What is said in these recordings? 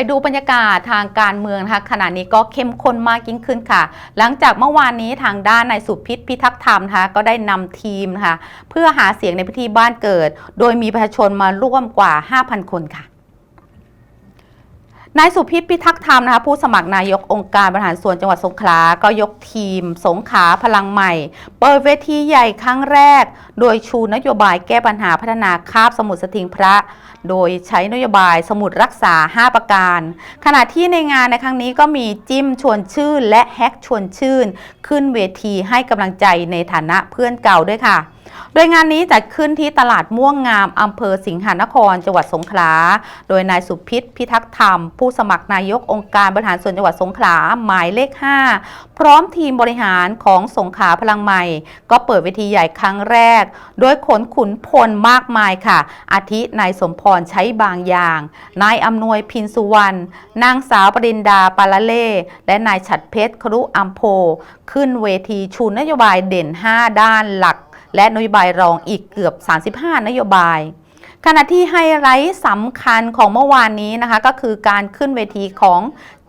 ไปดูบรรยากาศทางการเมืองนะคะขณะนี้ก็เข้มข้นมากยิ่งขึ้นค่ะ หลังจากเมื่อวานนี้ทางด้านนายสุพิษพิทักษ์ธรรมนะคะก็ได้นำทีมนะคะเพื่อหาเสียงในพิธีบ้านเกิด โดยมีประชาชนมาร่วมกว่า 5,000 คนค่ะ นายสุพิษพิทักษ์ธรรมนะคะผู้สมัครนายกองค์การบริหารส่วนจังหวัดสงขลา ก็ยกทีม สงขลาพลังใหม่ เปิดเวทีใหญ่ครั้งแรก โดยชูนโยบายแก้ปัญหาพัฒนาคาบสมุทรสถิงพระ โดยใช้นโยบายสมุดรักษา 5 ประการ ขณะที่ในงานในครั้งนี้ก็มีจิ้มชวนชื่น และแฮกชวนชื่น ขึ้นเวทีให้กำลังใจในฐานะเพื่อนเก่าด้วยค่ะ โดยงานนี้จัดขึ้นที่ตลาดม่วงงามอำเภอสิงหานคร จังหวัดสงขลา โดยนายสุพิษพิทักษ์ธรรม ผู้สมัครนายกองค์การบริหารส่วนจังหวัดสงขลาหมายเลข 5 พร้อมทีมบริหารของสงขลาพลังใหม่ ก็เปิดเวทีใหญ่ครั้งแรก โดยขนขุนพลมากมายค่ะ อาทินายสมพรใช้บางอย่าง นายอำนวยพินสุวรรณนางสาวปรินดาปาละเล่และนายฉัดเพชรครุอัมโพ ขึ้นเวทีชูนโยบายเด่น 5 ด้านหลัก และนโยบายรองอีกเกือบ 35 นโยบาย ขณะที่ไฮไลท์สำคัญของเมื่อวานนี้นะคะก็คือการขึ้นเวทีของ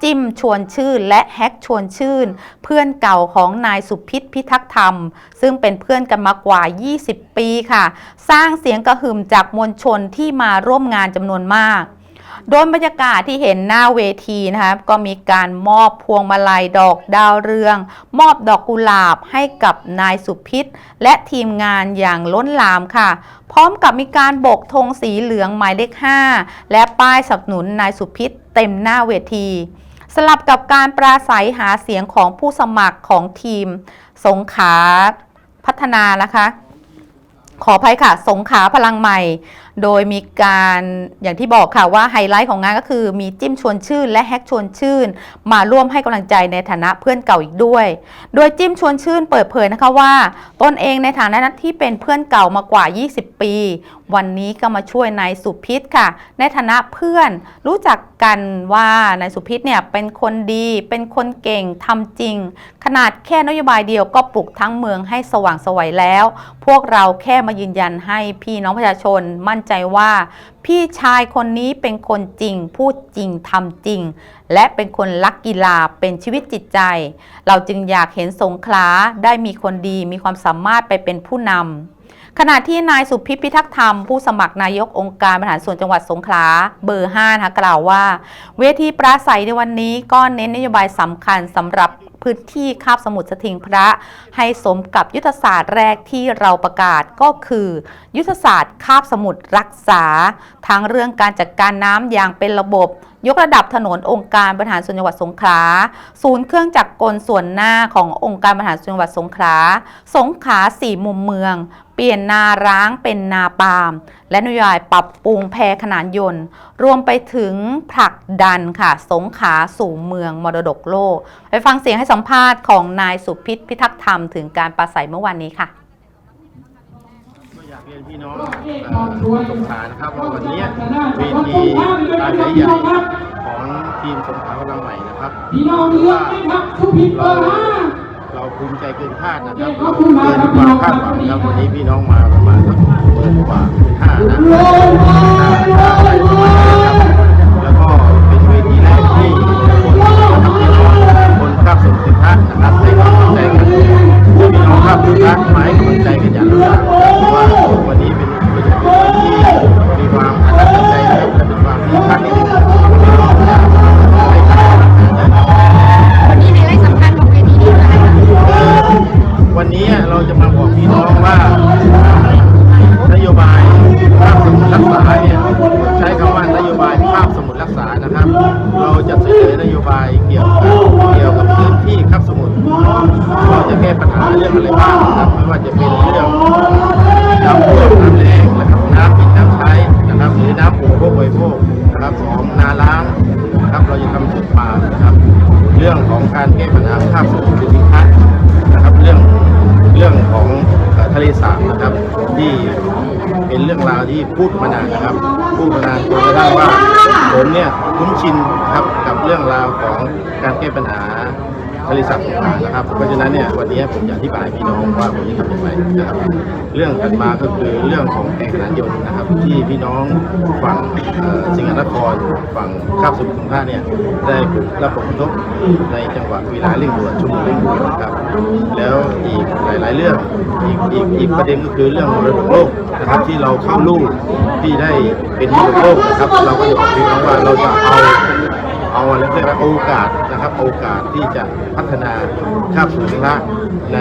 จิ้มชวนชื่นและแฮกชวนชื่น เพื่อนเก่าของนายสุพิษพิทักษ์ธรรม ซึ่งเป็นเพื่อนกันมากว่า 20 ปีค่ะ สร้างเสียงกระหึ่มจากมวลชนที่มาร่วมงานจำนวนมาก โดยบรรยากาศที่เห็นหน้าเวทีนะคะก็มีการมอบพวงมาลัยดอกดาวเรือง มอบดอกกุหลาบให้กับนายสุพิษ และทีมงานอย่างล้นหลามค่ะ พร้อมกับมีการโบกธงสีเหลืองหมายเลข 5 และป้ายสนับสนุนนายสุพิษเต็มหน้าเวทีสลับกับการปราศัยหาเสียงของผู้สมัครของทีม สงขาพัฒนานะคะ ขออภัยค่ะ สงขาพลังใหม่ โดยมีการอย่างที่บอกค่ะว่าไฮไลท์ของงานก็คือมีจิ้มชวนชื่น และแฮกชวนชื่น มาร่วมให้กำลังใจในฐานะเพื่อนเก่าอีกด้วย โดยจิ้มชวนชื่นเปิดเผยนะคะว่า ตนเองในฐานะที่เป็นเพื่อนเก่ามากว่า 20 ปี วันนี้ก็มาช่วยนายสุพิษค่ะ ในฐานะเพื่อนรู้จักกันว่านายสุพิษเนี่ยเป็นคนดีเป็นคนเก่งทำจริง ขนาดแค่นโยบายเดียวก็ปลุกทั้งเมืองให้สว่างสวัยแล้ว พวกเราแค่มายืนยันให้พี่น้องประชาชนมั่นใจว่า พี่ชายคนนี้เป็นคนจริง พูดจริงทำจริง และเป็นคนรักกีฬาเป็นชีวิตจิตใจ เราจึงอยากเห็นสงขลาได้มีคนดีมีความสามารถไปเป็นผู้นำขณะที่นายสุพิพิทักษ์ธรรมผู้สมัครนายกองค์การบริหารส่วนจังหวัดสงขลาเบอร์5นะคะกล่าวว่า เวทีปราศัยในวันนี้ก็เน้นนโยบายสำคัญสำหรับ พื้นที่คาบสมุทรสถิงพระ ให้สมกับยุทธศาสตร์แรกที่เราประกาศก็คือ ยุทธศาสตร์คาบสมุทรรักษา ทั้งเรื่องการจัดการน้ำอย่างเป็นระบบ ยกระดับถนนองค์การบริหารส่วนจังหวัดสงขลาศูนย์เครื่องจักรกลส่วนหน้าขององค์การบริหารส่วนจังหวัดสงขลาสงขลาสี่มุมเมือง ปลี่ยนนาร้างเป็นนาปาล์มและนโยบายปรับปรุงแพขนานยนต์ รวมไปถึงผลักดันค่ะ สงขลาสู่เมืองมรดกโลก ไปฟังเสียงให้สัมภาษณ์ของนายสุพิษพิทักษ์ธรรมถึงการปราศัยเมื่อวานนี้ค่ะก็อยากเรียนพี่น้องเอ่อสงขลานะครับว่าวันนี้เวทีการใหญ่ใหญ่ของทีมสงขลาพลังใหม่นะครับพี่น้องเลือกไหมครับสุพิษเบอร์ห้าเรา ภูมิใจเกินคาดนะครับเราเกินความคาดหวังครับวันนี้พี่น้องมาประมาณสักหมื่นกว่าหมื่นห้านะ นอนโยบายเกี่ยวกับเกี่ยวกับพื้นที่คาบสมุทรเราจะแก้ปัญหาเรื่องอะไรบ้างนะครับไม่ว่าจะเป็นเรื่องน้ำท่วมน้ำแรงนะครับน้ำปิดน้ำใช้นะครับหรือน้ำอุปโภคบริโภคนะครับสองนาล้างนะครับเราจะทำจุดป่านะครับ เรื่องของการแก้ปัญหาภาพสมุทรสินค้านะครับเรื่องเรื่องของทะเลสาบนะครับที่เป็นเรื่องราวที่พูดมานานนะครับ พูดมานานจนกระทั่งว่าผมเนี่ยคุ้นชินครับ เรื่องราวของการแก้ปัญหาทะเลสาบสงขลานะครับ เพราะฉะนั้นเนี่ยวันนี้ผมจะอธิบายพี่น้องว่าวันนี้ทำอย่างไรนะครับ เรื่องถัดมาก็คือเรื่องของแอ่งขนานยนต์นะครับ ที่พี่น้องฝั่งสิงห์นครฝั่งคาบสมุทรสงครามเนี่ยได้รับผลกระทบในจังหวะเวลาเร่งด่วนชั่วโมงเร่งด่วนนะครับ แล้วอีกหลาย ๆ เรื่องอีกอีกอีกประเด็นก็คือเรื่องมรดกโลกนะครับที่เราเข้าลูกที่ได้เป็นมรดกโลกนะครับเราก็บอกพี่น้องว่าเราจะเอา เอาอะไรเรียกว่าโอกาสนะครับ โอกาสที่จะพัฒนาคาบสูงระใน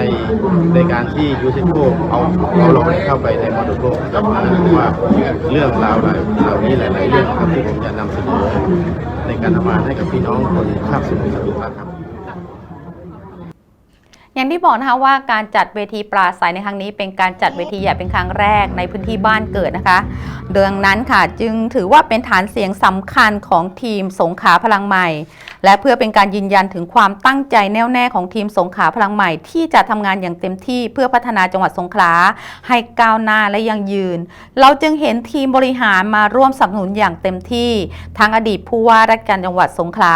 ในการที่ยูเซโกเอาเอาเราเข้าไปในมรดกโลกนะครับเพราะว่าเรื่องราวหลายเหล่านี้หลาย ๆ เรื่องครับที่ผมจะนำเสนอในการทำงานให้กับพี่น้องคนคาบสูงสะครับ อย่างที่บอกนะคะว่าการจัดเวทีปราศัยในครั้งนี้เป็นการจัดเวทีใหญ่เป็นครั้งแรกในพื้นที่บ้านเกิดนะคะดังนั้นค่ะจึงถือว่าเป็นฐานเสียงสำคัญของทีมสงขลาพลังใหม่ และเพื่อเป็นการยืนยันถึงความตั้งใจแน่วแน่ของทีมสงขลาพลังใหม่ ที่จะทำงานอย่างเต็มที่เพื่อพัฒนาจังหวัดสงขลาให้ก้าวหน้าและยังยืน เราจึงเห็นทีมบริหารมาร่วมสนับสนุนอย่างเต็มที่ทั้งอดีตผู้ว่าราชการจังหวัดสงขลา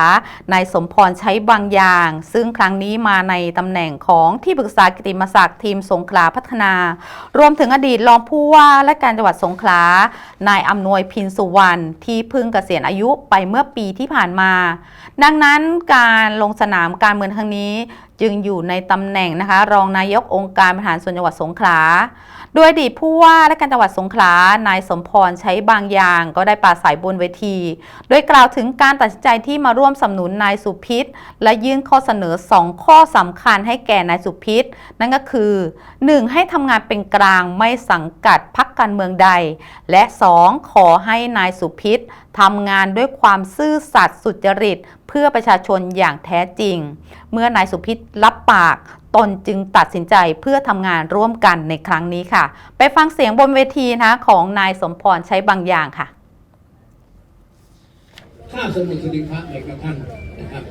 นายสมพรใช้บางอย่าง ซึ่งครั้งนี้มาในตำแหน่งของที่ปรึกษากิติมศักดิ์ทีมสงขลาพัฒนา รวมถึงอดีตรองผู้ว่าและการจังหวัดสงขลานายอำนวยพินสุวรรณที่พึ่งเกษียณอายุไปเมื่อปีที่ผ่านมา ดังนั้นการลงสนามการเมืองครั้งนี้ จึงอยู่ในตำแหน่งนะคะ รองนายกองค์การบริหารส่วนจังหวัดสงขลา โดยอดีตผู้ว่าและการจังหวัดสงขลานายสมพรใช้บางอย่าง ก็ได้ปราศัยบนเวที โดยกล่าวถึงการตัดสินใจที่มาร่วมสนับสนุนนายสุพิษ และยื่นข้อเสนอ 2 ข้อสำคัญให้แก่นายสุพิษ นั่นก็คือ 1. ให้ทำงานเป็นกลางไม่สังกัดพักการเมืองใด และ 2. ขอให้นายสุพิษทำงานด้วยความซื่อสัตย์สุจริต เพื่อประชาชนอย่างแท้จริง เมื่อนายสุพิษรับปาก ตนจึงตัดสินใจเพื่อทำงานร่วมกันในครั้งนี้ค่ะ ไปฟังเสียงบนเวทีนะของนายสมพรใช้บางอย่างค่ะ ข้าสมุทรสงครามเลยครับท่านนะครับ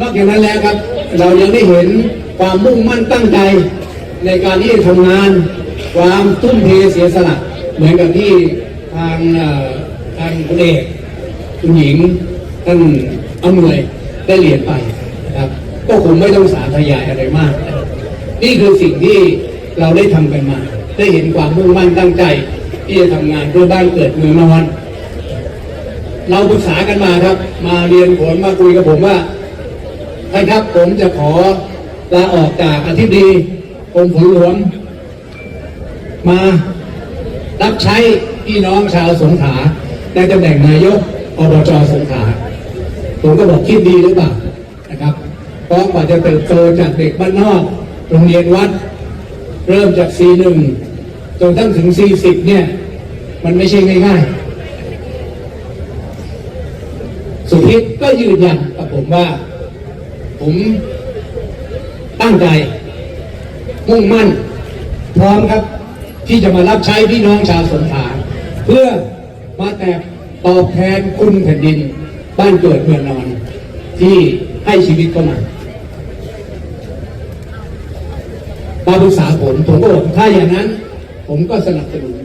นอกจากนั้นแล้วครับ เรายังได้เห็นความมุ่งมั่นตั้งใจในการที่จะทำงาน ความทุ่มเทเสียสละเหมือนกับที่ทางทางคุณเอกคุณหญิงท่านอำนวยได้เรียนไป ก็คงไม่ต้องสาธยายอะไรมาก นี่คือสิ่งที่เราได้ทำกันมา ได้เห็นความมุ่งมั่นตั้งใจ ที่จะทำงานเพื่อบ้านเกิดเมืองนอนเราปรึกษากันมาครับ มาเรียนผลมาคุยกับผมว่าท่านครับผมจะขอลาออกจากอธิบดีกรมฝนหลวงมารับใช้พี่น้องชาวสงขลาในตำแหน่งนายกอบจสงขลาผมก็บอกคิดดีหรือเปล่า เพราะกว่าจะเติบโตจากเด็กบ้านนอก โรงเรียนวัด เริ่มจาก C1 จนตั้งถึง C10 เนี่ย มันไม่ใช่ง่ายๆ สุพิษก็ยืนยันกับผมว่า ผมตั้งใจ มุ่งมั่น พร้อมครับที่จะมารับใช้พี่น้องชาวสงขลาเพื่อมาแต่ตอบแทนคุณแผ่นดิน บ้านเกิดเมืองนอน ที่ให้ชีวิตเข้ามา มาปรึกษาผมผมก็บอกถ้าอย่างนั้น ผมก็สนับสนุน